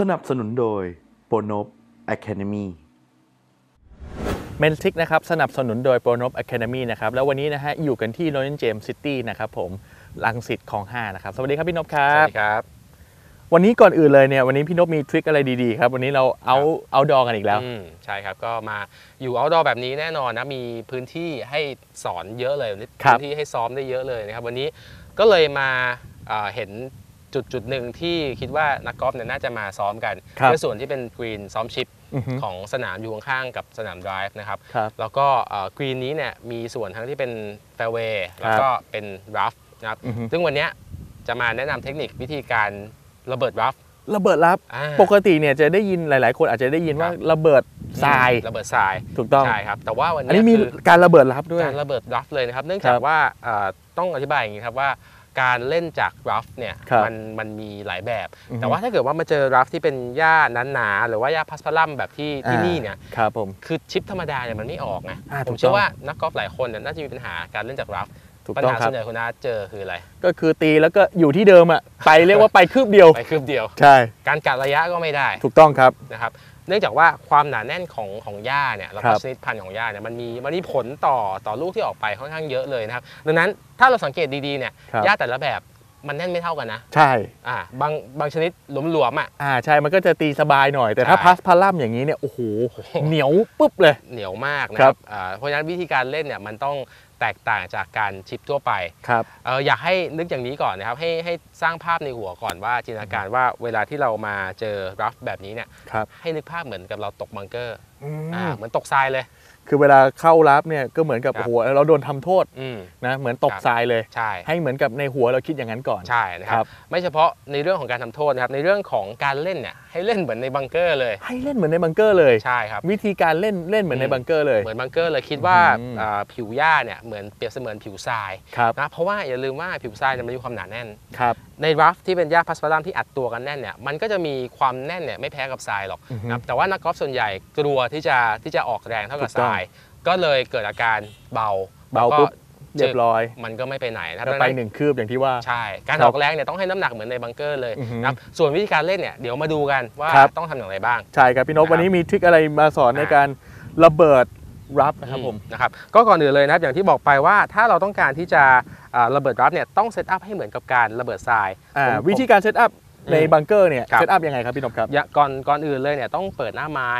สนับสนุนโดยโปโนบ Academy เมนทิกนะครับสนับสนุนโดย p r o n o p Academy นะครับแล้ววันนี้นะฮะอยู่กันที่ Royal James City นะครับผมลังสิตคลอง5นะครับสวัสดีครับพี่นพครัสวับสดีครับ วันนี้ก่อนอื่นเลยเนี่ยวันนี้พี่นพมีทริคอะไรดีๆครับ วันนี้เราเอาเอาดอกันอีกแล้ว อืมใช่ครับก็มาอยู่ outdoor แบบนี้แน่นอนนะมีพื้นที่ให้สอนเยอะเลยครับพื้นที่ให้ซ้อมได้เยอะเลยนะครับวันนี้ก็เลยมาอ่าเห็น จุดจุดหนึ่งที่คิดว่านักกอล์ฟเนี่ยน่าจะมาซ้อมกันครับในส่วนที่เป็นกรีนซ้อมชิปอือฮึของสนามอยู่ข้างๆกับสนาม drive นะครับครับ แล้วก็กรีนนี้เนี่ยมีส่วนทั้งที่เป็น fairway แล้วก็เป็น rough นะครับอือฮึซึ่งวันเนี้ยจะมาแนะนำเทคนิควิธีการระเบิด rough ระเบิดลับอ่าปกติเนี่ยจะได้ยินหลาย ๆ คนอาจจะได้ยินว่าครับระเบิดทรายระเบิดทรายถูกต้องใช่ครับแต่ว่าวันอันเนี้นี้ยมีคือการระเบิดลับด้วยการระเบิดรัฟเลยนะครับ เนื่องครัจากบว่าเอ่อต้องอธิบายอย่างนี้ครับว่า การเล่นจากรัฟเนี่ยครับมันมันมีหลายแบบ อือฮึ แต่ว่าถ้าเกิดว่ามาเจอรัฟที่เป็นหญ้าหนาๆหรือว่าหญ้าพัสพารัมแบบที่ที่นี่เนี่ย ครับผม คือชิปธรรมดาเนี่ยมันไม่ออกไงอ่าผถูมกเชื่ต้อองว่านักกอล์ฟหลายคนเนี่ยน่าจะมีปัญหาการเล่นจากรัฟถูกปัญต้องหาครัส่บ วนใหญ่คุณอาเจอคืออะไร ก็คือตีแล้วก็อยู่ที่เดิมอะไปเรียกว่าไปคืบเดียว ไปคืบเดียว ใช่ การกัดระยะก็ไม่ได้ถูกต้องครับ นะครับ เนื่องจากว่าความหนาแน่นของของหญ้าเนี่ยแล้วครัก็บชนิดพันธุ์ของหญ้าเนี่ยมันมีมันมีผลต่อต่อลูกที่ออกไปค่อนข้างเยอะเลยนะครับดังนั้นถ้าเราสังเกตดีๆเนี่ยครับหญ้าแต่ละแบบมันแน่นไม่เท่ากันนะ ใช่อ่าบางบางชนิดหลวมๆอะอ่าใช่มันก็จะตีสบายหน่อยแต่ถ้าใช่พัสพารัมอย่างนี้เนี่ยโอ้โหเหนียวปุ๊บเลยเหนียวมากนะคครัรับบอ่าเพราะฉะนั้นวิธีการเล่นเนี่ยมันต้อง แตกต่างจากการชิปทั่วไปครับเอออยากให้นึกอย่างนี้ก่อนนะครับให้ให้สร้างภาพในหัวก่อนว่าจินตนาการว่าเวลาที่เรามาเจอรัฟแบบนี้เนี่ยครับให้นึกภาพเหมือนกับเราตกบังเกอร์อือ่ามเหมือนตกทรายเลยคือเวลาเข้ารับเนี่ยก็เหมือนกับครับโอ้โหเราโดนทำโทษอืมนะเหมือนตกครับทรายเลยใช่ให้เหมือนกับในหัวเราคิดอย่างนั้นก่อนใช่นะคครัรับบไม่เฉพาะในเรื่องของการทำโทษนะครับในเรื่องของการเล่นเนี่ยให้เล่นเหมือนในบังเกอร์เลย ให้เล่นเหมือนในบังเกอร์เลยใช่ครับวิธีการเล่นเล่นเหมือนในอืมบังเกอร์เลยเหมือนบังเกอร์เลยคิดว่าอืมอ่าผิวหญ้าเนี่ยเหมือนเปรียบเสมือนผิวทรายครับนะเพราะว่าอย่าลืมว่าผิวทรายเนี่ยมันมีความหนาแน่นครับในรัฟที่เป็นหญ้าพัสพารัมที่อัดตัวกันแน่นเนี่ยมันก็จะมีความแน่นเนี่ยไม่แพ้กับทรายหรอกอือฮึนะครับแต่ว่านักกอล์ฟส่วนใหญ่กลัวที่จะที่จะออกแรงเท่ากับถูกต้องทราย ก็เลยเกิดอาการเบาเบาแล้วก็ปุ๊บเรียบร้อยมันก็ไม่ไปไหนนะครับก็ดังไปนั้นหนึ่งคืบอย่างที่ว่าใช่ การครับออกแรงเนี่ยต้องให้น้ำหนักเหมือนในบังเกอร์เลยอือฮึนะครับส่วนวิธีการเล่นเนี่ยเดี๋ยวมาดูกันว่าครับต้องทำอย่างไรบ้างใช่ครับพี่นพนะครับวันนี้มีทริคอะไรมาสอนในการระเบิดรับนะครับผมนะครับก็ก่อนอื่นเลยนะครับอย่างที่บอกไปว่าถ้าเราต้องการที่จะอ่าระเบิดรับเนี่ยต้องเซตอัพให้เหมือนกับการระเบิดทรายอ่าผมวิธีการเซตอัพอืมในบังเกอร์เนี่ยครับเซตอัพยังไงครับพี่นพครับอย่าก่อนก่อนอื่นเลยเนี่ยต้องเปิดหน้าไม้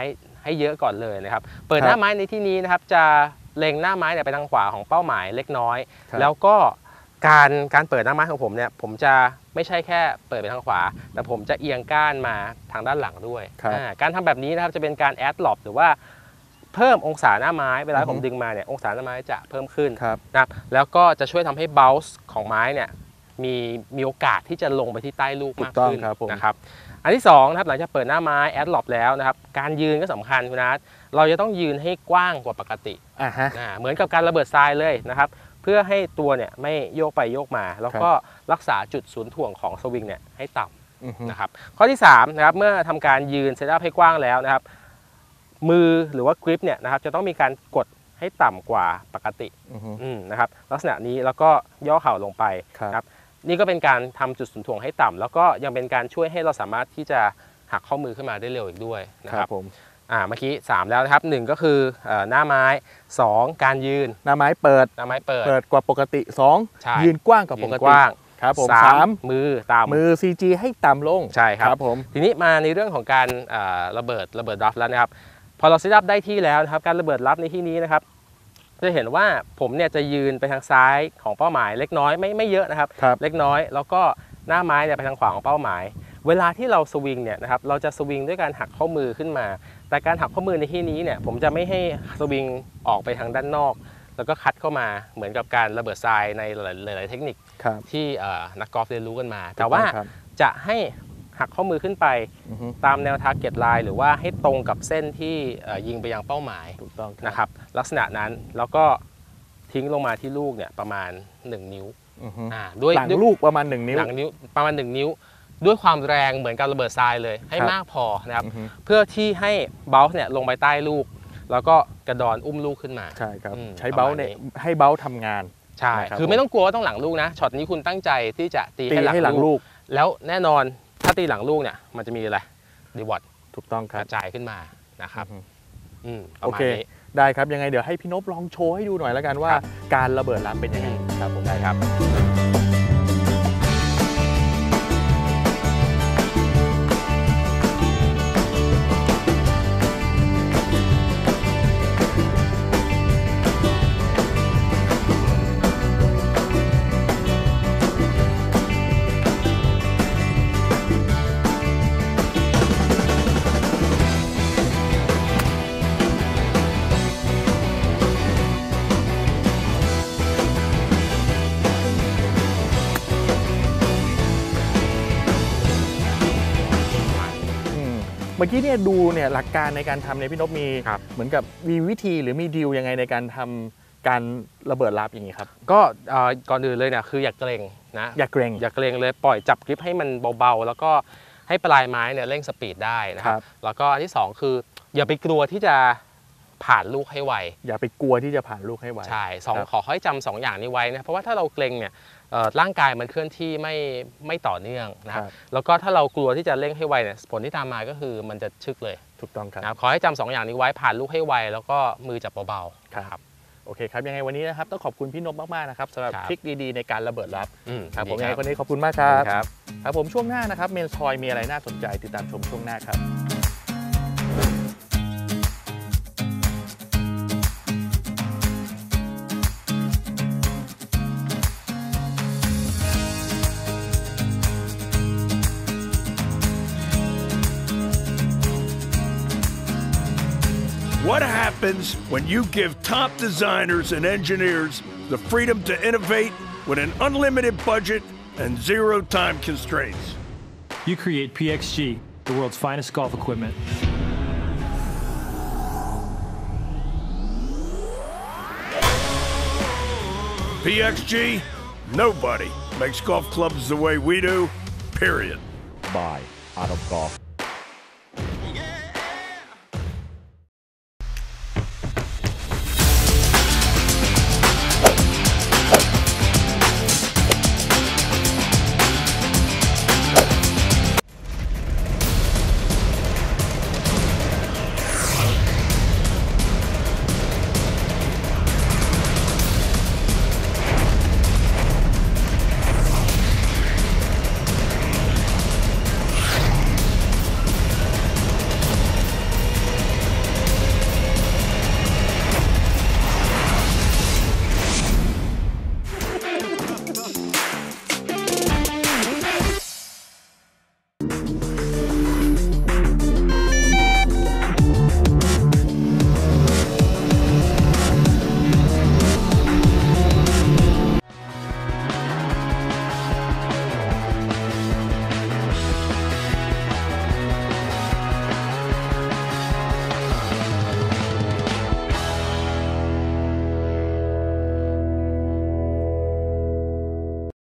ให้เยอะก่อนเลยนะครับ เปิดครับหน้าไม้ในที่นี้นะครับจะเล็งหน้าไม้เนี่ยไปทางขวาของเป้าหมายเล็กน้อยครับแล้วก็การการเปิดหน้าไม้ของผมเนี่ยผมจะไม่ใช่แค่เปิดไปทางขวา แต่ผมจะเอียงก้านมาทางด้านหลังด้วยครับอ่าการทำแบบนี้นะครับจะเป็นการแอดล็อปหรือว่าเพิ่มองศาหน้าไม้เวลาอือฮึผมดึงมาเนี่ยองศาหน้าไม้จะเพิ่มขึ้นครับนะครับแล้วก็จะช่วยทำให้ bounce ของไม้เนี่ยมีมีโอกาสที่จะลงไปที่ใต้ลูกถูมากกต้องขึ้นครับผมนะครับ อันที่สองนะครับหลังจากเปิดหน้าไม้แอดล็อปแล้วนะครับการยืนก็สำคัญคุณนัทเราจะต้องยืนให้กว้างกว่าปกติอ่าฮะอ่าเหมือนกับการระเบิดทรายเลยนะครับเพื่อให้ตัวเนี่ยไม่โยกไปโยกมา แล้วก็รักษาจุดศูนย์ถ่วงของสวิงเนี่ยให้ต่ำอือฮึนะครับข้อที่3นะครับเมื่อทำการยืนเซตอัพให้กว้างแล้วนะครับมือหรือว่ากริปเนี่ยนะครับจะต้องมีการกดให้ต่ำกว่าปกติอือฮึอืมนะครับลักษณะนี้แล้วก็ย่อเข่าลงไปครับ นะครับนี่ก็เป็นการทำจุดศูนย์ถ่วงให้ต่ำแล้วก็ยังเป็นการช่วยให้เราสามารถที่จะหักข้อมือขึ้นมาได้เร็วอีกด้วยนะคครัรับบผมอ่าเมื่อกี้3แล้วนะครับหนึ่งก็คือเอ่อหน้าไม้ 2 การยืน หน้าไม้เปิดหน้าไม้เปิดเปิดกว่าปกติสองใช่ยืนกว้างกว่ายืปนกกติว้างครับผมสาสามมมือต่ำมือ CG ให้ต่ำลงใช่ครับผมทีนี้มาในเรื่องของการอ่าระเบิดระเบิดรับแล้วนะครับ พอเราเซตอัพได้ที่แล้วนะครับการระเบิดรับในที่นี้นะครับ จะเห็นว่าผมเนี่ยจะยืนไปทางซ้ายของเป้าหมาย เล็กน้อยไม่ไม่เยอะนะครับครับ เล็กน้อย แล้วก็หน้าไม้เนี่ยไปทางขวาของเป้าหมาย เวลาที่เราสวิงเนี่ยนะครับเราจะสวิงด้วยการหักข้อมือขึ้นมา แต่การหักข้อมือในที่นี้เนี่ยผมจะไม่ให้สวิงออกไปทางด้านนอก แล้วก็คัดเข้ามาเหมือนกับการระเบิดทรายในหลายๆเทคนิคครับที่เอ่อนักกอล์ฟเรียนรู้กันมา แต่ว่าถูกองครับจะให้ หักข้อมือขึ้นไป อือฮึตามแนวทาร์เก็ตไลน์หรือว่าให้ตรงกับเส้นที่เอ่อยิงไปยังเป้าหมายถูกต้องครับนะครับ ลักษณะนั้นแล้วก็ทิ้งลงมาที่ลูกเนี่ยประมาณ 1 นิ้วอือฮึอ่าด้วยหลังด้วยลูกประมาณหนึ่งนิ้ว หลังนิ้วประมาณ 1 นิ้ว ด้วยความแรงเหมือนการระเบิดทรายเลย ให้ครับ มากพอนะครับ อือฮึเพื่อที่ให้เบลส์เนี่ยลงไปใต้ลูก แล้วก็กระดอนอุ้มลูกขึ้นมา ใช่ครับ อืมใช้เบ้าประมาณเนี่ยนี้ให้เบ้าทำงาน ใช่ นะครับคือไม่ต้องกลัวว่าต้องหลังลูกนะช็อตนี้คุณตั้งใจที่จะตีตีให้หลังให้หลังลูลูก ก แล้วแน่นอนถ้า ตีหลังลูกเนี่ยมันจะมีอะไรดีวอตถูกต้องคกรับ ระจายขึ้นมานะครับอือฮึ อืมปโอระมาณเค นี้ ได้ครับ ยังไงเดี๋ยวให้พี่นพลองโชว์ให้ดูหน่อยแล้วกันว่า ครับ การระเบิดลับเป็นยังไงครับผม ได้ครับ มเมื่อกี้เนี่ยดูเนี่ยหลักการในการทำเนี่ยพี่นพมี ครับเหมือนกับมีวิธีหรือมีดีลยังไงในการทำการระเบิดลับอย่างนี้ครับ ก็เอ่อก่อนอื่นเลยเนี่ยคืออย่าเกรงนะ อย่าเกรง อย่าเกรงเลยปล่อยจับกริปให้มันเบาๆ แล้วก็ให้ปลายไม้เนี่ยเร่งสปีดได้นะคครัรับ บ แล้วก็อันที่สองคืออย่าไปกลัวที่จะผ่านลูกให้ไวอย่าไปกลัวที่จะผ่านลูกให้ไว ใช่สองครับ ขอให้จำสองอย่างนี้ไว้นะเพราะว่าถ้าเราเกรงเนี่ยเอ่อ ร่างกายมันเคลื่อนที่ไม่ไม่ต่อเนื่องนะคครัรับบแล้วก็ถ้าเรากลัวที่จะเร่งให้ไวเนี่ยผลที่ตามมาก็คือมันจะชึกเลยถูกต้องครับนะครับขอให้จำสองอย่างนี้ไว้ผ่านลูกให้ไว แล้วก็มือจับเบาๆครับโอเคครับยังไงวันนี้นะครับต้องขอบคุณพี่นพมากๆนะครับสำหรับครับทริคดีๆในการระเบิดลับอืมครับผมดียังไงครับวันนี้ขอบคุณมากครับครับครับผมช่วงหน้านะครับเมนทอยมีอะไรน่าสนใจติดตามชมช่วงหน้าครับ What happens when you give top designers and engineers the freedom to innovate with an unlimited budget and zero time constraints? You create PXG, the world's finest golf equipment. PXG, nobody makes golf clubs the way we do, period. by Auto Golf